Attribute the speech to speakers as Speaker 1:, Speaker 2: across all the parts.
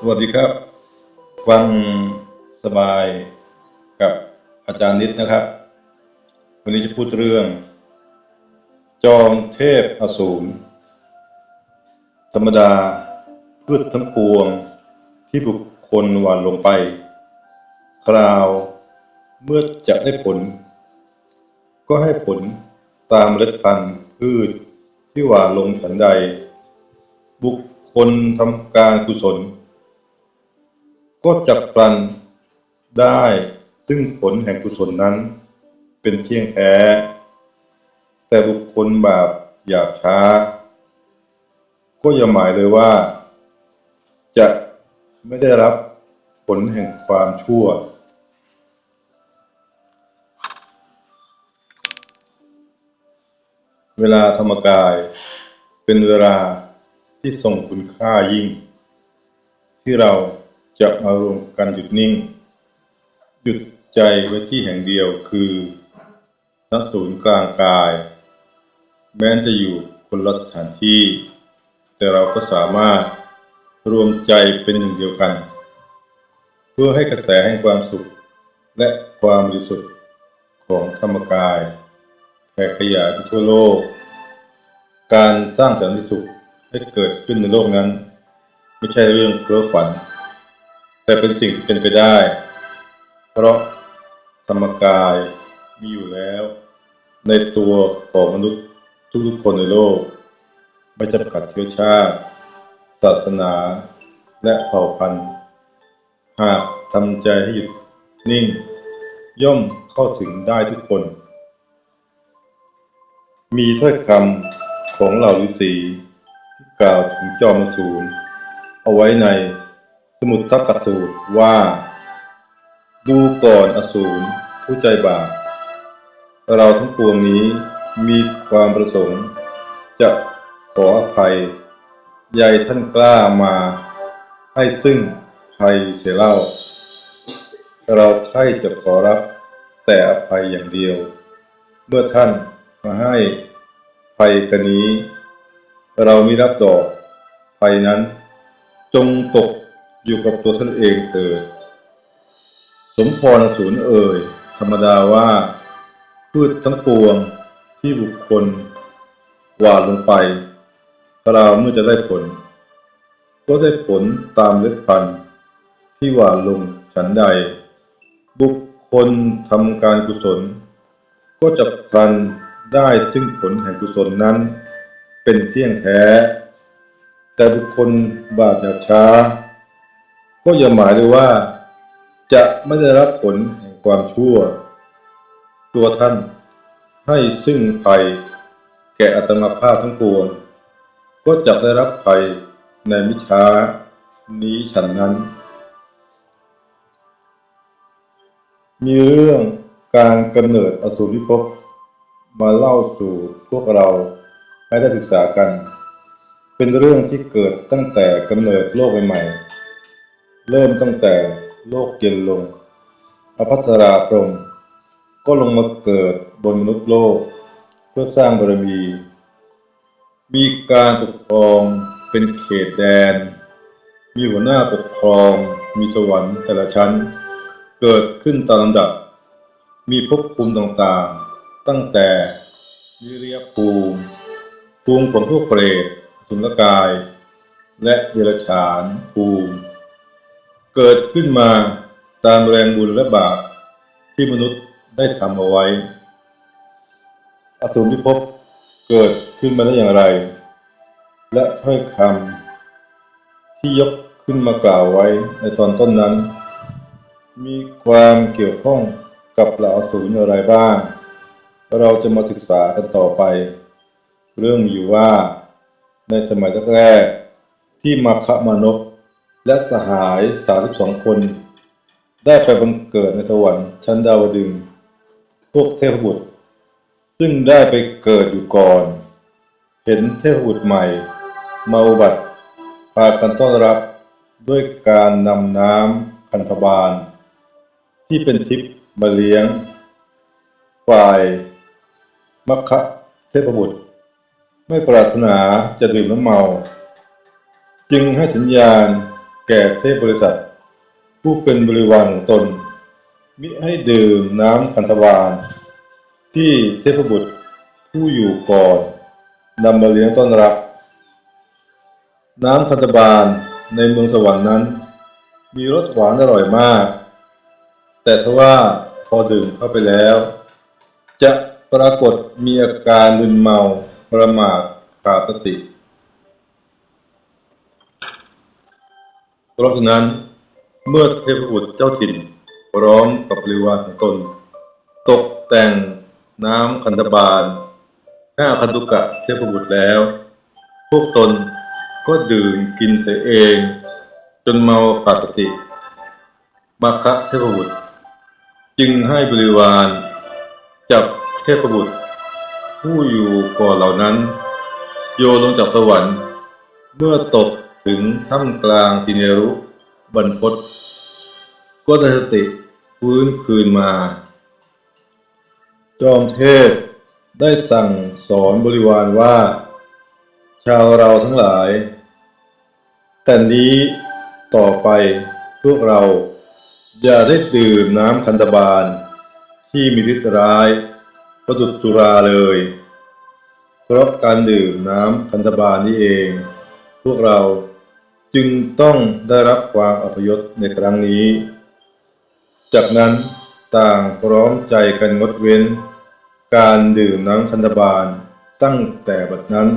Speaker 1: สวัสดีครับฟังสบายกับอาจารย์นิดนะครับ วันนี้จะพูดเรื่อง จอมเทพอสูรธรรมดาพืชทั้งปวงที่บุคคลหว่านลงไป คราวเมื่อจะได้ผล ก็ให้ผลตามเล็ดพันธุ์พืชที่หว่านลงฉันใด บุคคลทำการกุศล ก็จับพลันได้ซึ่งผลแห่งกุศลนั้น เป็นเที่ยงแท้ แต่บุคคลบาปหยาบช้า ก็อย่าหมายเลยว่า จะไม่ได้รับผลแห่งความชั่วเวลาธรรมกายเป็นเวลาที่ทรงคุณค่ายิ่ง ที่เรา จะมารวมกันหยุดนิ่ง หยุดใจไว้ที่แห่งเดียวคือณศูนย์กลางกาย แม้จะอยู่คนละสถานที่ แต่เราก็สามารถรวมใจเป็นหนึ่งเดียวกัน เพื่อให้กระแสแห่งความสุข และความบริสุทธิ์ของธรรมกายแผ่ขยายไปทั่วโลก การสร้างสันติสุขให้เกิดขึ้นในโลกนั้น ไม่ใช่เรื่องเพ้อฝัน แต่เป็นสิ่งที่เป็นไปได้ เพราะธรรมกายมีอยู่แล้ว ในตัวของมนุษย์ทุกๆคนในโลก ไม่จำกัดเชื้อชาติ ศาสนา และเผ่าพันธุ์ หากทำใจให้หยุดนิ่ง ย่อมเข้าถึงได้ทุกคน มีถ้อยคำของเหล่าฤาษีที่กล่าวถึงจอมสูรเอาไว้ใน สมุทรทักสูตรว่า ดูก่อนอสูรผู้ใจบาปเราทั้งปวงนี้มีความประสงค์ จะขออภัยยายท่านกล้ามาให้ซึ่งภัยเสียเล่า เราใคร่จะขอรับแต่อภัยอย่างเดียว เมื่อท่านมาให้ภัยกันนี้ เรามิรับดอกภัยนั้น จงตก อยู่กับตัวท่านเองเถิดสมพรสูรเอ่ย ธรรมดาว่า พืชทั้งปวงที่บุคคลหว่านลงไปเราเมื่อจะได้ผล ก็ได้ผลตามเล็ดพันธุ์ที่หว่านลงฉันใด บุคคลทำการกุศล ก็จะพลันได้ซึ่งผลแห่งกุศลนั้น เป็นเที่ยงแท้ แต่บุคคลบาปหยาบช้า ก็อย่าหมายเลยว่า จะไม่ได้รับผลแห่งความชั่ว ตัวท่านให้ซึ่งภัยแก่อัตมาภาพทั้งปวง ก็จะได้รับภัยในมิจฉานี้ฉันนั้น มีเรื่องการกำเนิดอสูรพิภพมาเล่าสู่พวกเราให้ได้ศึกษากัน เป็นเรื่องที่เกิดตั้งแต่กำเนิดโลกใหม่ เริ่มตั้งแต่โลกเย็นลงอภัสราพรมก็ลงมาเกิดบนมนุษย์โลก เพื่อสร้างบารมี มีการปกครองเป็นเขตแดน มีหัวหน้าปกครอง มีสวรรค์แต่ละชั้น เกิดขึ้นตามลำดับ มีภพภูมิต่างๆ ตั้งแต่วิริยภูมิภูมิของพวกเปรตสุนกาย และเดรัจฉานภูมิ เกิดขึ้นมาตามแรงบุญและบาปที่มนุษย์ได้ทำเอาไว้ อสูรพิภพเกิดขึ้นมาได้อย่างไร และถ้อยคำที่ยกขึ้นมากล่าวไว้ในตอนต้นนั้น มีความเกี่ยวข้องกับเหล่าอสูรอะไรบ้าง เราจะมาศึกษากันต่อไป เรื่องอยู่ว่าในสมัยแรกที่มาคมานพ และสหาย 32 คน ได้ไปบังเกิดในสวรรค์ชั้นดาวดึง พวกเทพบุตร ซึ่งได้ไปเกิดอยู่ก่อน เห็นเทพบุตรใหม่ มาอุบัติพากันต้อนรับด้วยการนำน้ำคันธบาล ที่เป็นทิพย์มาเลี้ยง ฝ่ายมัคคะเทพบุตร ไม่ปรารถนาจะดื่มน้ำเมา จึงให้สัญญาณ แก่เทพบริษัท ผู้เป็นบริวารของตน มิให้ดื่มน้ำคันธบาลที่เทพบุตรผู้อยู่ก่อนนำมาเลี้ยงต้อนรับ น้ำคันธบาลในเมืองสวรรค์นั้น มีรสหวานอร่อยมาก แต่ทว่าพอดื่มเข้าไปแล้ว จะปรากฏมีอาการมึนเมาประมาทขาดสติ เพราะฉะนั้นเมื่อเทพบุตรเจ้าถิ่นพร้อมกับบริวารของตน ตกแต่งน้ำคันธบาลหน้าคันตุกะเทพบุตรแล้ว พวกตนก็ดื่มกินเสียเอง จนเมาขาดสติมาคะเทพบุตร จึงให้บริวารจับเทพบุตร ผู้อยู่ก่อนเหล่านั้น โยลงจากสวรรค์ เมื่อตก ถึงท่ามกลางจิเนรุบรรพตก็ได้สติฟื้นคืนมา จอมเทพได้สั่งสอนบริวารว่า ชาวเราทั้งหลาย แต่นี้ต่อไปพวกเราอย่าได้ดื่มน้ำคันธบาล ที่มีฤทธิ์ร้ายประดุจสุราเลย เพราะการดื่มน้ำคันธบาลนี้เอง พวกเรา จึงต้องได้รับความอัปยศในครั้งนี้ จากนั้นต่างพร้อมใจกันงดเว้น การดื่มน้ำคันธบาลตั้งแต่บัดนั้น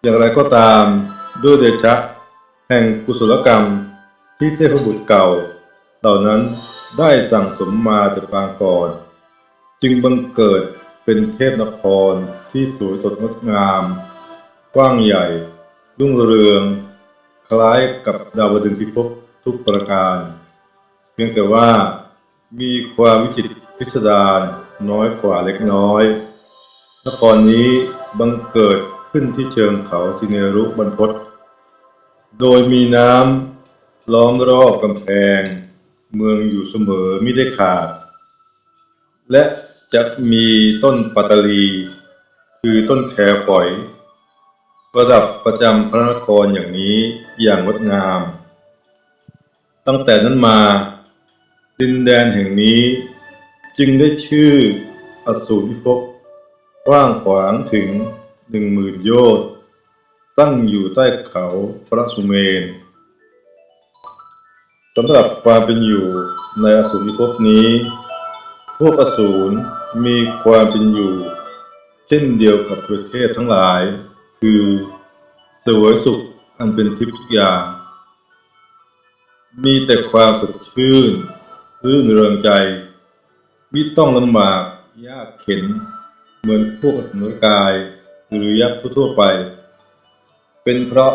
Speaker 1: อย่างไรก็ตามด้วยเดชะแห่งกุศลกรรมที่เทพบุตรเก่า เหล่านั้นได้สั่งสมมาแต่ปางก่อน จึงบังเกิดเป็นเทพนครที่สวยสดงดงาม กว้างใหญ่ รุ่งเรือง คล้ายกับดาวดึงส์พิภพทุกประการ เพียงแต่ว่ามีความวิจิตรพิสดารน้อยกว่าเล็กน้อยนครนี้บังเกิดขึ้นที่เชิงเขาจิเนรุบรรพตโดยมีน้ำล้อมรอบกำแพง เมืองอยู่เสมอไม่ได้ขาด และจะมีต้นปัตตลี คือต้นแครฝอย ประดับประจำพระนครอย่างนี้อย่างงดงาม ตั้งแต่นั้นมา ดินแดนแห่งนี้จึงได้ชื่ออสูรพิภพกว้างขวางถึงหนึ่งหมื่นโยชน์ตั้งอยู่ใต้เขาพระสุเมนสำหรับความเป็นอยู่ในอสูรพิภพนี้ พวกอสูรมีความเป็นอยู่ เช่นเดียวกับประเทศทั้งหลาย คือเสวยสุขอันเป็นทิพย์ทุกอย่าง มีแต่ความสดชื่นรื่นเริงใจมิต้องลำบากยากเข็น เหมือนพวกอสุรกาย หรือยักษ์ทั่วไป เป็นเพราะ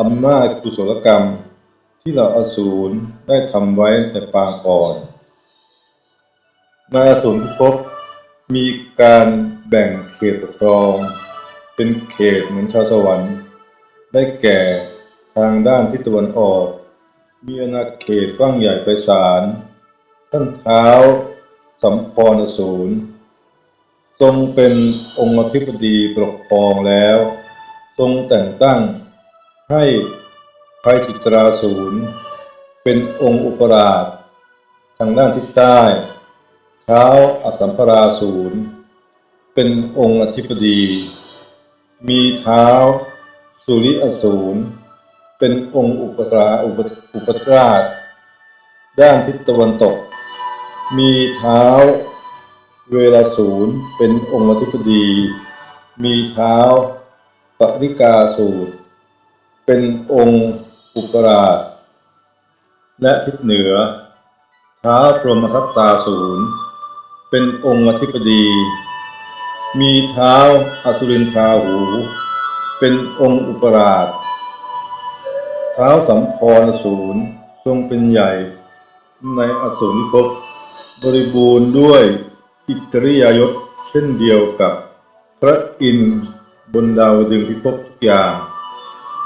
Speaker 1: อำนาจกุศลกรรมที่เราอสูรได้ทำไว้แต่ปางก่อนในอสูรพิภพมีการแบ่งเขตปกครอง เป็นเขตเหมือนชาวสวรรค์ ได้แก่ทางด้านทิศตะวันออก มีอาณาเขตกว้างใหญ่ไพศาลท่านเท้าสัมพรสูรทรงเป็นองค์อธิบดีปกครองแล้ว ทรงแต่งตั้งให้ภัยจิตราศูนย์เป็นองค์อุปราช ทางด้านทิศใต้ เท้าอสัมปราศูนย์เป็นองค์อธิบดี มีเท้าสุริอสูร เป็นองค์อุปราอุปอุปราชด้านทิศตะวันตก มีเท้าเวลาศูนย์เป็นองค์อธิบดี มีเท้าปริกาสูตร เป็นองค์อุปราชและทิศเหนือ เท้าพรหมทัตตาศูนย์ เป็นองค์อธิบดี มีเท้าอสุรินทราหู เป็นองค์อุปราช เท้าสัมพรศูนย์ทรงเป็นใหญ่ในอสูรนิภพบริบูรณ์ด้วยอิตริยยศเช่นเดียวกับพระอินทร์บนดาวดึงส์พิภพทุกอย่าง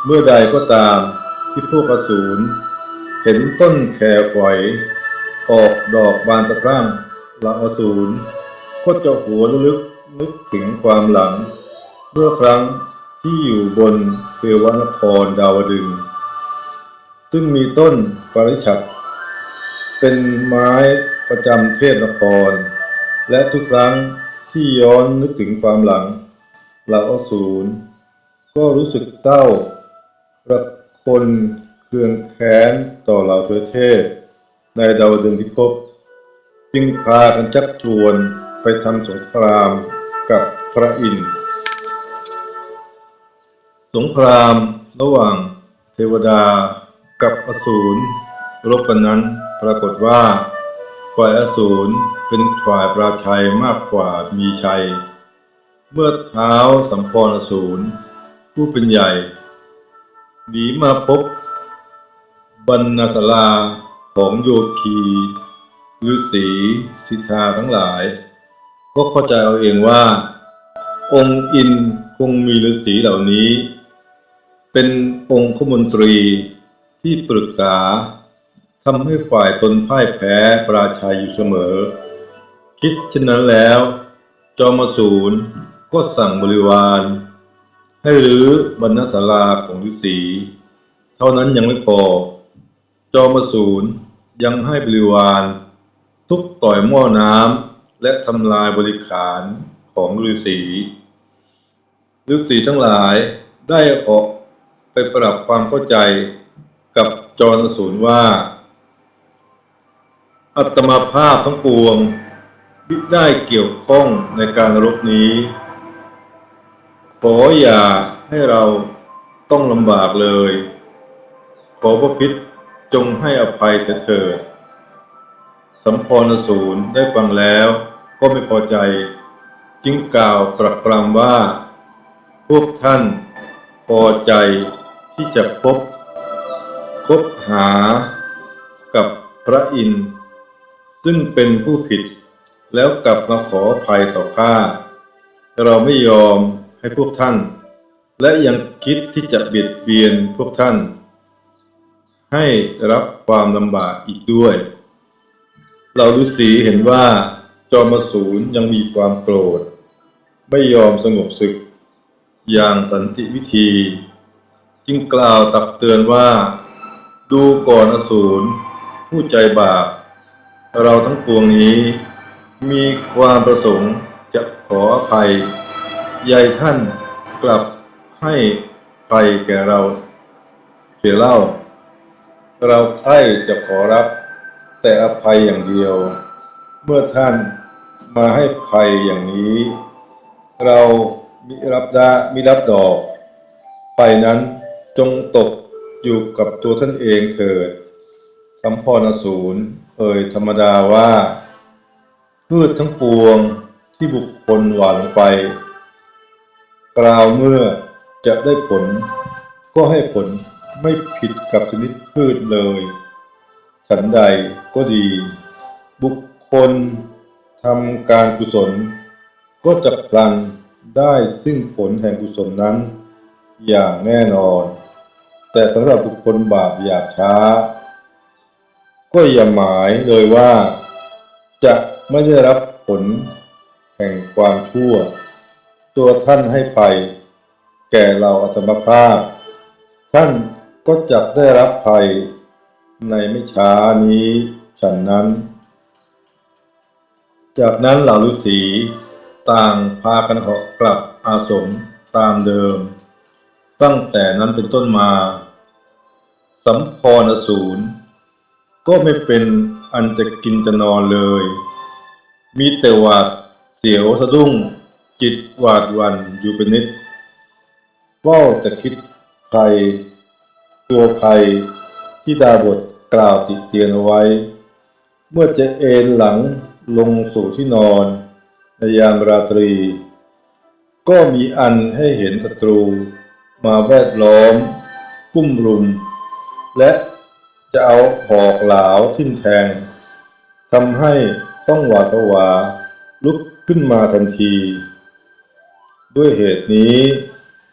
Speaker 1: เมื่อใดก็ตามที่พวกอสูรเห็นต้นแครฝอยออกดอกบานสะพรั่งละอสูรก็จะหัวระลึก นึกถึงความหลัง เมื่อครั้งที่อยู่บนเทวนครดาวดึง ซึ่งมีต้นปริฉัตเป็นไม้ประจำเทพนคร และทุกครั้งที่ย้อนนึกถึงความหลังเหล่าอสูรก็รู้สึกเศร้าระคนเคืองแค้นต่อเหล่าเทวเทพ ในดาวดึงพิภพจึงพากันชักชวนไปทำสงคราม กับพระอินทร์สงครามระหว่างเทวดากับอสูรรบกันนั้นปรากฏว่าฝ่ายอสูรเป็นฝ่ายปราชัยมากกว่ามีชัย เมื่อเท้าสัมพรอสูรผู้เป็นใหญ่หนีมาพบบรรณศาลาของโยคีฤาษีสิทธาทั้งหลาย ก็เข้าใจเอาเองว่า องค์อินคงมีฤาษีเหล่านี้ เป็นองคมนตรีที่ปรึกษาทำให้ฝ่ายตนพ่ายแพ้ปราชัยอยู่เสมอ คิดเช่นนั้นแล้ว จอมสูรก็สั่งบริวาร ให้รื้อบรรณศาลาของฤาษีเท่านั้นยังไม่พอ จอมสูรยังให้บริวาร ทุบต่อยหม้อน้ำ และทำลายบริขารของฤาษีฤาษีทั้งหลายได้ออกไปปรับความเข้าใจกับจอมอสูรว่า อัตมาภาพทั้งปวงมิได้เกี่ยวข้องในการรบนี้ ขออย่าให้เราต้องลำบากเลย ขอพระพิษจงให้อภัยเสียเถิด สัมพรสูรได้ฟังแล้วก็ไม่พอใจ จึงกล่าวปรักปรำว่า พวกท่านพอใจที่จะพบ คบหากับพระอินทร์ซึ่งเป็นผู้ผิด แล้วกลับมาขออภัยต่อข้าเราไม่ยอมให้พวกท่าน และยังคิดที่จะเบียดเบียนพวกท่าน ให้รับความลำบากอีกด้วย เราฤาษีเห็นว่าจอมอสูรยังมีความโกรธ ไม่ยอมสงบศึก อย่างสันติวิธี จึงกล่าวตักเตือนว่า ดูก่อนอสูรผู้ใจบาปเราทั้งปวงนี้ มีความประสงค์จะขออภัยยายท่านกลับให้ภัยแก่เรา เสียเล่า เราใคร่จะขอรับ แต่อภัยอย่างเดียว เมื่อท่านมาให้ภัยอย่างนี้ เรามิรับด้มิรับดอกภัยนั้นจงตกอยู่กับตัวท่านเองเถิดสัมพรสูรเอ่ยธรรมดาว่าพืชทั้งปวงที่บุคคลหว่านลงไป กล่าวเมื่อจะได้ผล ก็ให้ผลไม่ผิดกับชนิดพืชเลย ฉันใดก็ดี บุคคลทำการกุศล ก็จะพลันได้ซึ่งผลแห่งกุศลนั้น อย่างแน่นอน แต่สำหรับบุคคลบาปหยาบช้า ก็อย่าหมายเลยว่า จะไม่ได้รับผลแห่งความชั่ว ตัวท่านให้ไป แก่เราอัตมภาพ ท่านก็จะได้รับภัย ในไม่ช้านี้ฉันนั้น จากนั้นเหล่าฤาษีต่างพากันออกกลับอาสมตามเดิม ตั้งแต่นั้นเป็นต้นมา สัมพรอสูรก็ไม่เป็นอันจะกินจะนอนเลย มีแต่หวาดเสียวสะดุ้งจิตหวาดวันอยู่เป็นนิดว่าจะคิดภัยตัวภัย ที่ดาบทกล่าวติดเตียนเอาไว้ เมื่อจะเอนหลังลงสู่ที่นอน ในยามราตรี ก็มีอันให้เห็นศัตรูมาแวดล้อมกุ้มรุม และจะเอาหอกหลาวทิ่มแทงทำให้ต้องหวาดผวาลุกขึ้นมาทันที ด้วยเหตุนี้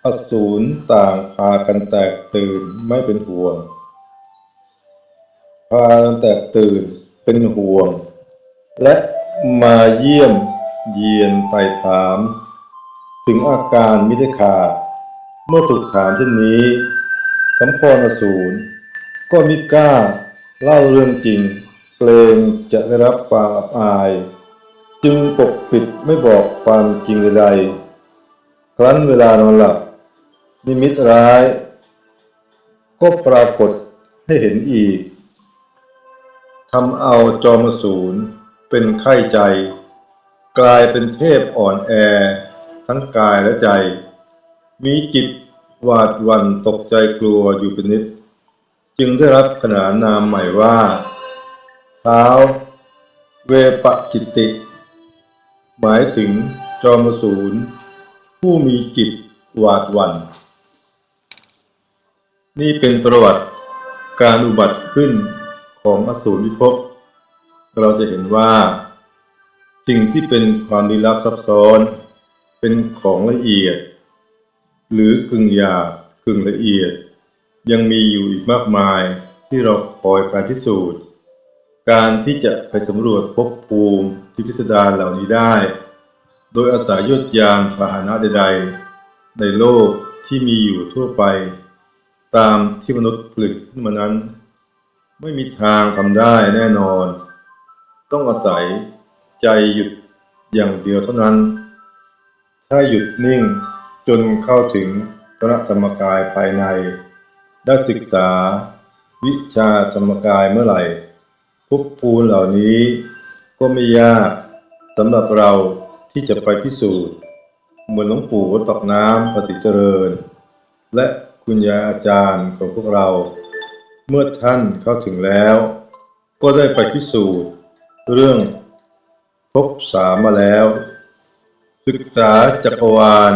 Speaker 1: อสูรต่างพากันแตกตื่นไม่เป็นห่วง พากันแตกตื่นเป็นห่วง และมาเยี่ยมเยียนไต่ถาม ถึงอาการมิได้ขาด เมื่อถูกถามเช่นนี้ สัมพรอสูรก็มิกล้าเล่าเรื่องจริงเกรงจะได้รับความอับอาย จึงปกปิดไม่บอกความจริงใดๆครั้นเวลานอนหลับ นิมิตร้าย ก็ปรากฏให้เห็นอีก ทำเอาจอมสูรเป็นไข้ใจ กลายเป็นเทพอ่อนแอ ทั้งกายและใจ มีจิตหวาดวันตกใจกลัวอยู่เป็นนิด จึงได้รับขนานนามใหม่ว่าเท้าเวปจิตติ หมายถึงจอมสูรผู้มีจิตหวาดวัน นี่เป็นประวัติการอุบัติขึ้น ของอสูรวิภพเราจะเห็นว่า สิ่งที่เป็นความลี้ลับซับซ้อน เป็นของละเอียด หรือกึ่งหยาบกึ่งละเอียด ยังมีอยู่อีกมากมายที่เราคอยการพิสูจน์ การที่จะไปสำรวจภพภูมิที่พิสดารเหล่านี้ได้ โดยอาศัยยศยานพาหนะใดๆ ในโลกที่มีอยู่ทั่วไป ตามที่มนุษย์ผลิตขึ้นมานั้น ไม่มีทางทำได้แน่นอน ต้องอาศัยใจหยุดอย่างเดียวเท่านั้น ถ้าหยุดนิ่งจนเข้าถึงพระธรรมกายภายใน ได้ศึกษาวิชาธรรมกายเมื่อไหร่ภพภูมิเหล่านี้ก็ไม่ยากสำหรับเราที่จะไปพิสูจน์เหมือนหลวงปู่วัดปักน้ำประสิเจริญ และคุณยายอาจารย์ของพวกเรา มื่อท่านเข้าถึงแล้ว ก็ได้ไปพิสูจน์เรื่องภพสามมาแล้ว ศึกษาจักรวาล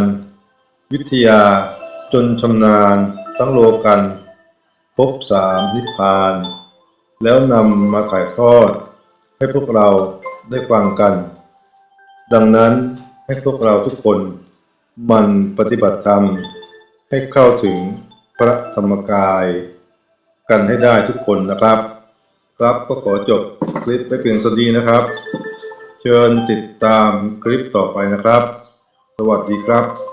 Speaker 1: วิทยาจนชำนาญทั้งโลกันภพสามนิพพาน แล้วนำมาถ่ายทอด ให้พวกเราได้ฟังกัน ดังนั้นให้พวกเราทุกคนมันปฏิบัติธรรมให้เข้าถึงพระธรรมกาย กันให้ได้ทุกคนนะครับ ครับก็ขอจบคลิปไปเพียงเท่านี้นะครับ เชิญติดตามคลิปต่อไปนะครับ สวัสดีครับ